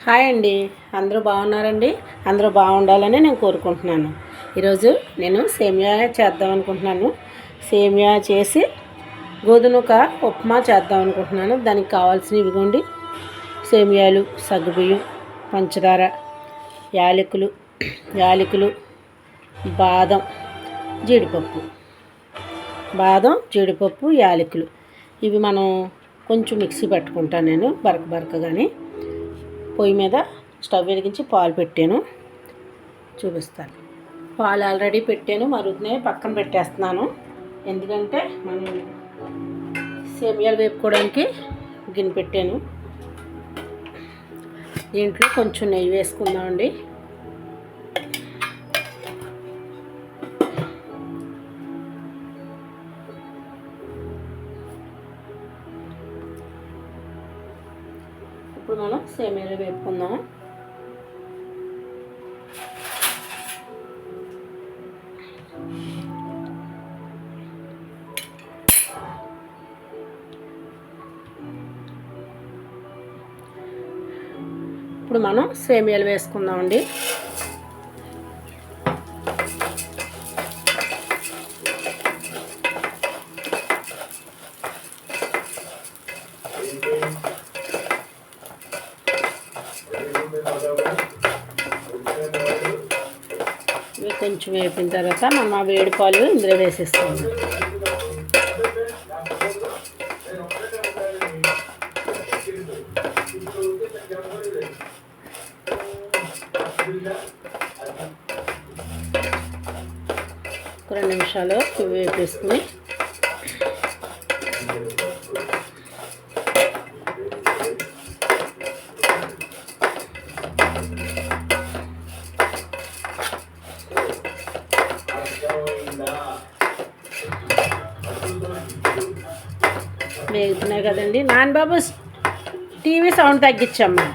Hi అండి. అందరూ బాగున్నారండి? అందరూ బాగుండాలని నేను కోరుకుంటున్నాను. ఈరోజు నేను సేమియా చేద్దాం అనుకుంటున్నాను. సేమియా చేసి గోధుమక ఉప్మా చేద్దాం అనుకుంటున్నాను. దానికి కావాల్సినవి ఇవిగోండి సేమియాలు సగ్గుబియ్యం పంచదార యాలకులు యాలకులు బాదం జీడిపప్పు. బాదం జీడిపప్పు యాలకులు. ఇవి మనం కొంచెం మిక్సీ పెట్టుకుంటాను నేను బరక బరకగాని. పొయ్యి మీద స్టవ్ వెలిగించి పాలు పెట్టాను. చూపిస్తాను. పాలు ఆల్రెడీ పెట్టాను. మరుగుతున్నాయి పక్కన పెట్టేస్తున్నాను. ఎందుకంటే మనం సేమియాలు వేపుకోవడానికి గిన్నె పెట్టాను. దీంట్లో కొంచెం నెయ్యి వేసుకుందామండి. ఇప్పుడు మనం సేమియాలు వేపుకుందాం ఇప్పుడు మనం సేమియాలు వేసుకుందామండి ఇవి కొంచెం వేపిన తర్వాత మనం ఆ వేడి పాలు ఇందులో వేసేస్తాము ఒక రెండు నిమిషాలు వేపేసుకుని వేగుతున్నాయి కదండి నాన్ బాబు టీవీ సౌండ్ తగ్గించమ్మా.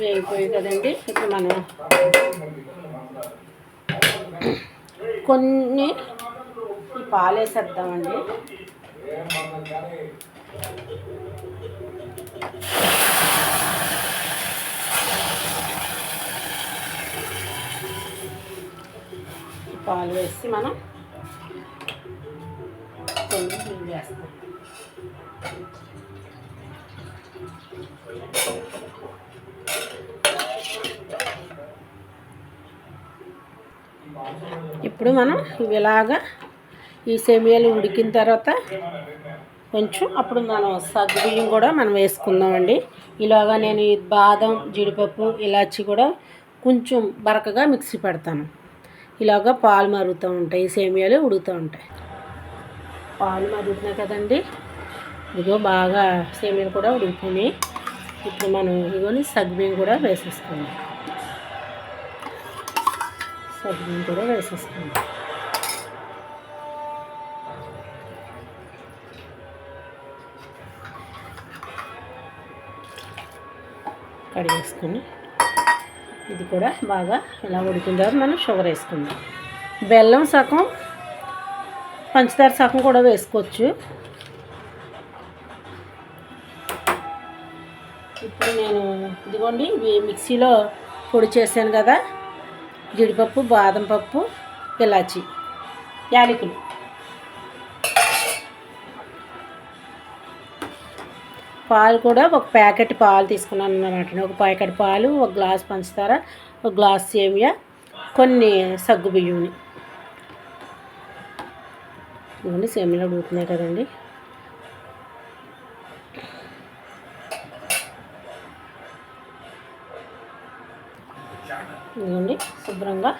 వేగిపోయాయి కదండి. ఇప్పుడు మనం కొన్ని ఈ పాలు వేసేద్దామండి పాలు వేసి మనం వేస్తాం ఇప్పుడు మనం ఇవి ఇలాగా ఈ సెమియాలు ఉడికిన తర్వాత కొంచెం అప్పుడు మనం సగ్గుబియ్యం కూడా మనం వేసుకుందామండి. ఇలాగా నేను బాదం జీడిపప్పు ఇలాచి కూడా కొంచెం బరకగా మిక్సీ పెడతాను. ఇలాగా పాలు మరుగుతూ ఉంటాయి సేమియాలు ఉడుకుతూ ఉంటాయి. పాలు మరుగుతున్నాయి కదండి. ఇదిగో బాగా సేమియాలు కూడా ఉడికిపోయి ఇప్పుడు మనం ఇదిగోని సగ్గుబియ్యం కూడా వేసేసుకుందాం. సగ్గుబియ్యం కూడా వేసేసుకుందాం. కడిగేసుకొని ఇది కూడా బాగా ఇలా ఉడికిన తర్వాత మనం షుగర్ వేసుకుందాం. బెల్లం సగం పంచదార సగం కూడా వేసుకోవచ్చు. ఇప్పుడు నేను ఇదిగోండి మిక్సీలో పొడి చేశాను కదా జీడిపప్పు బాదం పప్పు ఇలాచి యాలకులు. పాలు కూడా ఒక ప్యాకెట్ పాలు తీసుకున్నాను అన్నమాట. ఒక ప్యాకెట్ పాలు ఒక గ్లాస్ పంచదార ఒక గ్లాస్ సేమియా కొన్ని సగ్గు బియ్యంని ఇవన్నీ సేమియాలు ఉడుకుతున్నాయి కదండి. ఇదిగోండి శుభ్రంగా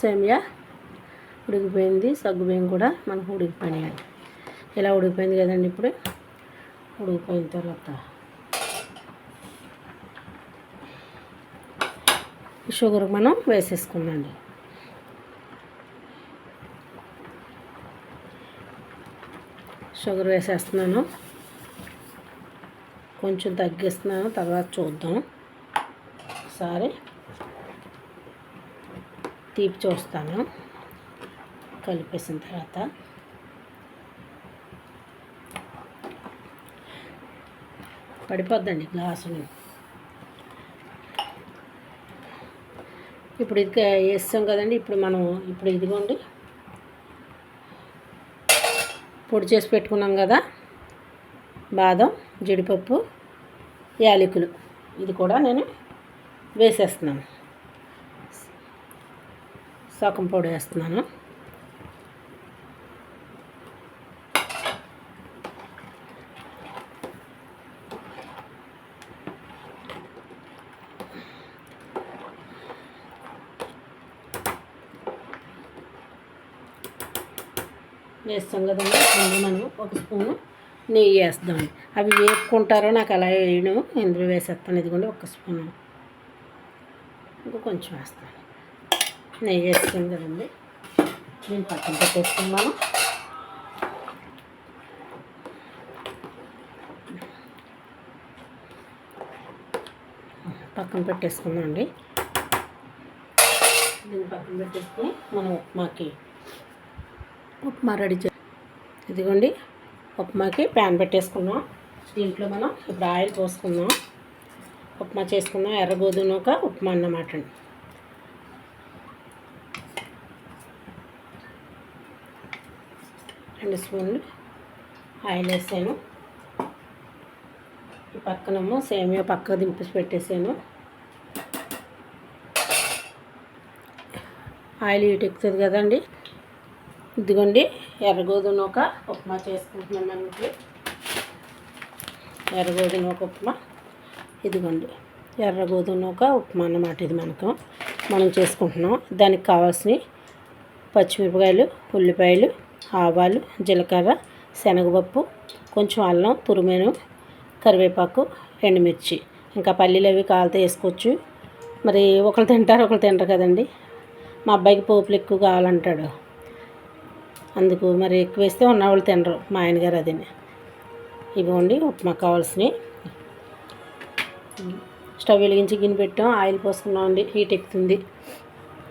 సేమియా ఉడికిపోయింది సగ్గు బియ్యం కూడా మనకు ఉడికిపోయినాయి ఇలా ఉడికిపోయింది కదండి ఇప్పుడు? ఉడికిపోయిన తర్వాత షుగర్ మనం వేసేసుకుందండి. షుగర్ వేసేస్తున్నాను. కొంచెం తగ్గిస్తున్నాను తర్వాత చూద్దాం. ఒకసారి తీపి చూస్తాను. కలిపేసిన తర్వాత పడిపోద్దండి గ్లాసు ఇప్పుడు ఇది వేస్తాం కదండి ఇప్పుడు మనం ఇప్పుడు ఇదిగోండి. పొడి చేసి పెట్టుకున్నాం కదా బాదం జీడిపప్పు యాలకులు. ఇది కూడా నేను వేసేస్తున్నాను. సగం పొడి వేస్తున్నాను. వేస్తాం కదండి. ముందు మనం ఒక స్పూను నెయ్యి వేస్తాం. అవి వేపుకుంటారో నాకు అలా వేయడం ఇందులో వేసేస్తాను. ఇదిగోండి ఒక స్పూను. ఇంకా కొంచెం వేస్తాను. నెయ్యి వేస్తాం కదండి. నేను పక్కన పెట్టేసుకున్నాను పక్కన పెట్టేసుకుందాం అండి దీన్ని పక్కన పెట్టేసుకుని మనం ఉప్మాకి ఉప్మా రెడీ చే ఇదిగోండి ఉప్మాకి ప్యాన్ పెట్టేసుకున్నాం. దీంట్లో మనం ఇప్పుడు ఆయిల్ పోసుకుందాం. ఉప్మా చేసుకుందాం ఎర్ర గోధుమక ఉప్మా అన్నమాట అండి. రెండు స్పూన్లు ఆయిల్ వేసాను. పక్కనము పక్కనేమో సేమియా పక్క దింపేసి పెట్టేసాను. ఆయిల్ హీట్ ఎక్కుతుంది కదండి. ఇదిగోండి ఎర్రగోధుమ ఒక ఉప్మా చేసుకుంటున్నాను మనకి ఎర్రగోధుమ ఒక ఉప్మా. ఇదిగోండి ఎర్రగోధుమ ఒక ఉప్మా అన్నమాట ఇది మనకు. మనం చేసుకుంటున్నాం. దానికి కావాల్సిన పచ్చిమిరపకాయలు ఉల్లిపాయలు ఆవాలు జీలకర్ర శనగపప్పు కొంచెం అల్లం తురిమేను కరివేపాకు ఎండుమిర్చి. ఇంకా పల్లీలు అవి కాలితే వేసుకోవచ్చు. మరి ఒకరు తింటారు ఒకరు తింటారు కదండి. మా అబ్బాయికి పోపులు ఎక్కువ కావాలంటాడు. అందుకు మరి ఎక్కువ వేస్తే ఉన్నవాళ్ళు తినరు. మా ఆయనగారు అది ఇవ్వండి ఉప్మా కావాల్సినవి. స్టవ్ వెలిగించి గిన్నె పెట్టాం ఆయిల్ పోసుకున్నామండి హీట్ ఎక్కుతుంది.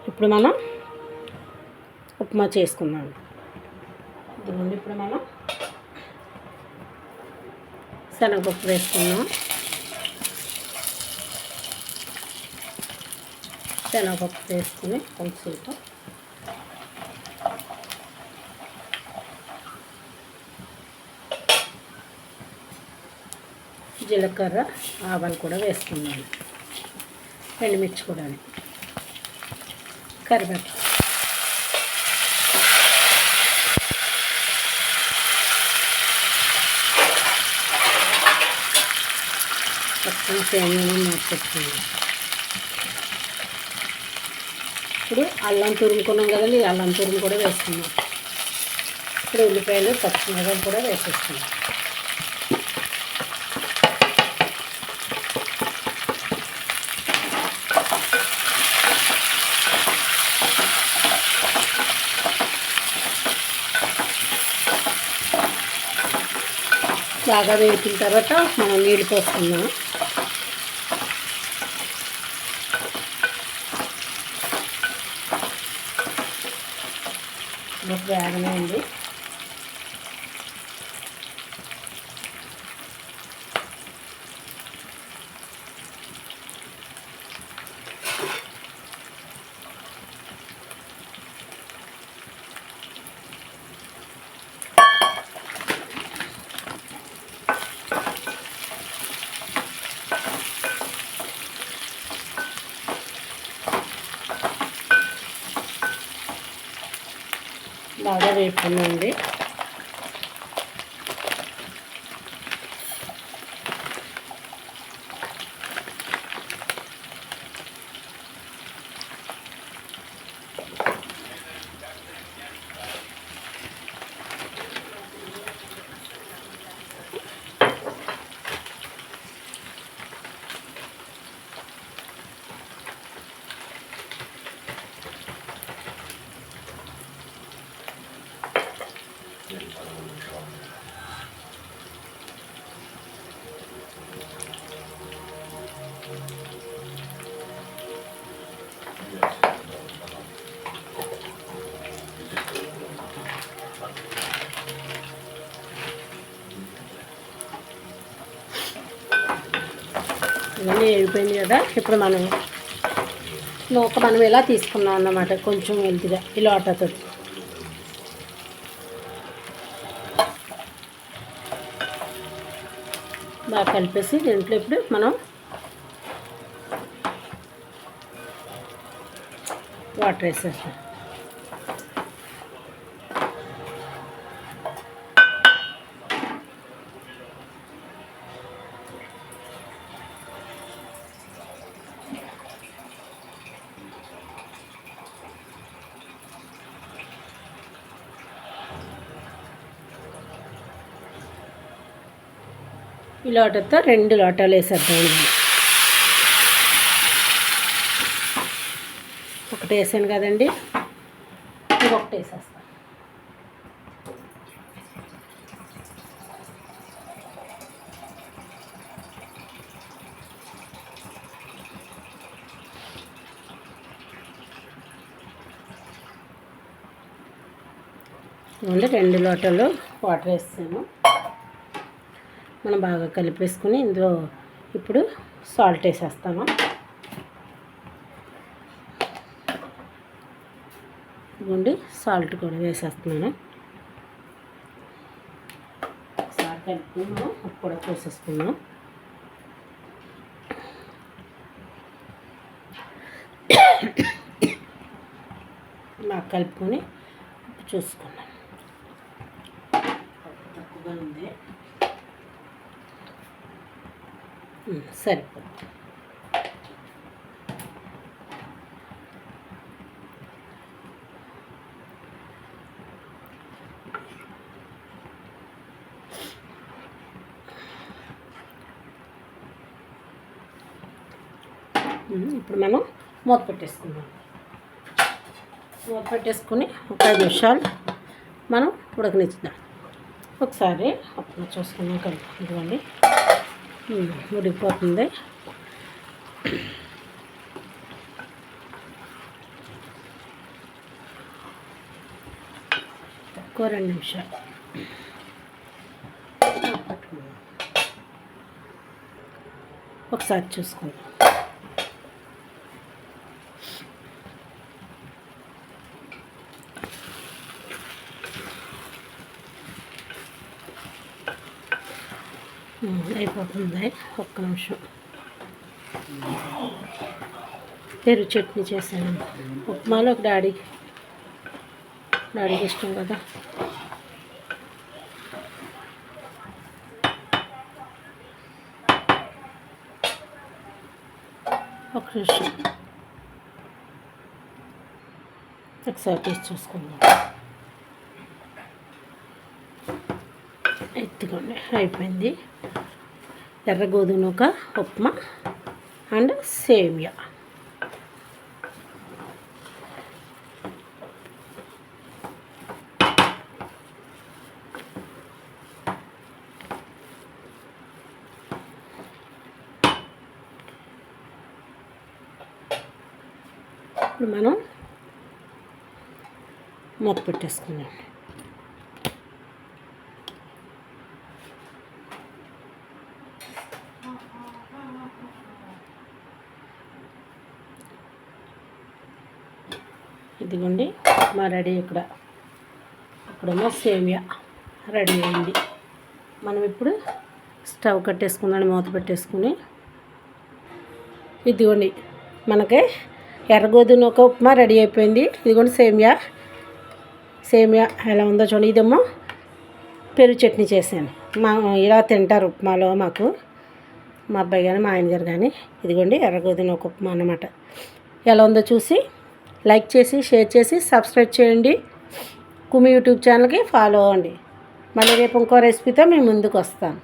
ఇప్పుడు మనం ఉప్మా చేసుకున్నాం ఇదిగోండి ఇప్పుడు మనం శనగపప్పు వేసుకున్నాం శనగపప్పు వేసుకుని కొంచెంసేపు జీలకర్ర ఆవాలు కూడా వేసుకున్నాను ఎండుమిర్చి కూడా కరివేపాకు. పక్కన సేమియా ఇప్పుడు అల్లం తురుముకున్నాం కదండి అల్లం తురుము కూడా వేసుకున్నాం ఇప్పుడు ఉల్లిపాయలు పచ్చిమిరపకాయలు కూడా వేసేస్తున్నాం బాగా వేసిన తర్వాత మనం నీళ్ళు పోసుకుందాం. వేగనే అండి. బాగా వేపుకుందండి ఇవన్నీ అయిపోయింది కదా ఇప్పుడు మనం నూక మనం ఇలా తీసుకున్నాం అన్నమాట కొంచెం వెళ్తుగా ఈ లోటతో. బాగా కలిపేసి దీంట్లో ఇప్పుడు మనం వాటర్ వేసేస్తాం. లోటతో రెండు లోటాలు వేసేద్దాం. ఒకటి వేసాను కదండి. ఇంకొకటి వేసేస్తాను. రెండు లోటాలు వాటర్ వేసాను మనం బాగా కలిపేసుకుని ఇందులో ఇప్పుడు సాల్ట్ వేసేస్తాము. ఇదిగోండి సాల్ట్ కూడా వేసేస్తున్నాను. సాల్ట్ కలుపుకుని మనం ఉప్పు కూడా పోసేసుకున్నాం బాగా కలుపుకొని ఉప్పు చూసుకున్నాం తక్కువగా ఉంది. సరిపోతుంది. ఇప్పుడు మనం మూత పెట్టేసుకుందాం. మూత పెట్టేసుకుని ఒక ఐదు నిమిషాలు మనం ఉడకనిచ్చుదాం. ఒకసారి అప్పుడు చూసుకున్నాం కలిపి ఇదిగోండి. ఉడికిపోతుంది తక్కువ రెండు నిమిషాలు. ఒకసారి చూసుకుందాం. అయిపోతుంది. ఒక్క నిమిషం. పెరుగు చట్నీ చేశాను. ఉప్మాలో ఒక డాడీ. డాడీకి ఇష్టం కదా. ఒక నిమిషం. ఒకసారి టేస్ట్ చూసుకుందాం. ఎత్తుకోండి అయిపోయింది. ఎర్ర గోధుమ నూక ఉప్మా అండ్ సేమియా. ఇప్పుడు మనం మూత పెట్టేసుకున్నాం ఇదిగోండి మా రెడీ ఇక్కడ. ఇక్కడేమో సేమియా రెడీ అయింది. మనం ఇప్పుడు స్టవ్ కట్టేసుకుందాం మూత పెట్టేసుకుని. ఇదిగోండి మనకి ఎర్రగోధుమ ఒక ఉప్మా రెడీ అయిపోయింది. ఇదిగోండి సేమియా. సేమియా ఎలా ఉందో చూడండి. ఇదేమో పెరుగు చట్నీ చేశాను. మా ఇలా తింటారు ఉప్మాలో మాకు. మా అబ్బాయి కానీ మా ఆయన గారు కానీ. ఇదిగోండి ఎర్రగోధుమ ఒక ఉప్మా అన్నమాట. ఎలా ఉందో చూసి లైక్ చేసి షేర్ చేసి సబ్స్క్రైబ్ చేయండి. కుమి యూట్యూబ్ ఛానల్కి ఫాలో అవ్వండి. మళ్ళీ రేపు ఇంకో రెసిపీతో మేము ముందుకు వస్తాను.